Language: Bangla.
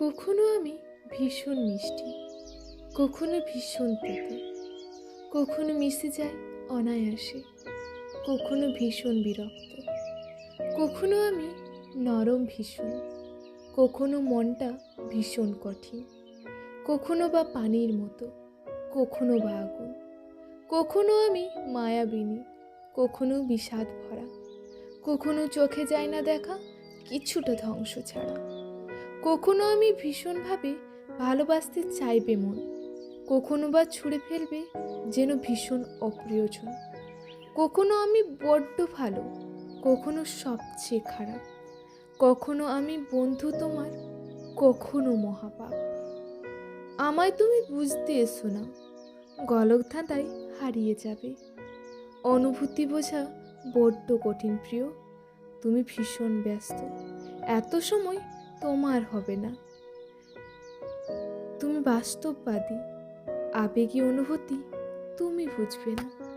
কখনো আমি ভীষণ মিষ্টি, কখনো ভীষণ তেতো, কখনো মিশে যায় অনায়াসে, কখনো ভীষণ বিরক্ত, কখনো আমি নরম ভীষণ, কখনো মনটা ভীষণ কঠিন, কখনো বা পানির মতো, কখনো বা আগুন, কখনো আমি মায়াবিনী, কখনো বিষাদ ভরা, কখনো চোখে যায় না দেখা, কিছুটা ধ্বংস ছাড়া। কখনো আমি ভীষণভাবে ভালোবাসতে চাইবে মন, কখনো বা ছুঁড়ে ফেলবে যেন ভীষণ অপ্রিয়জন। কখনো আমি বড্ড ভালো, কখনো সবচেয়ে খারাপ। কখনো আমি বন্ধু তোমার, কখনো মহাপাপ। আমায় তুমি বুঝতে এসো না গলক ধাঁধায় হারিয়ে যাবে। অনুভূতি বোঝা বড্ড কঠিন প্রিয়, তুমি ভীষণ ব্যস্ত। এত সময় তোমার হবে না। তুমি বাস্তববাদী আবেগী অনুভূতি তুমি বুঝবে না।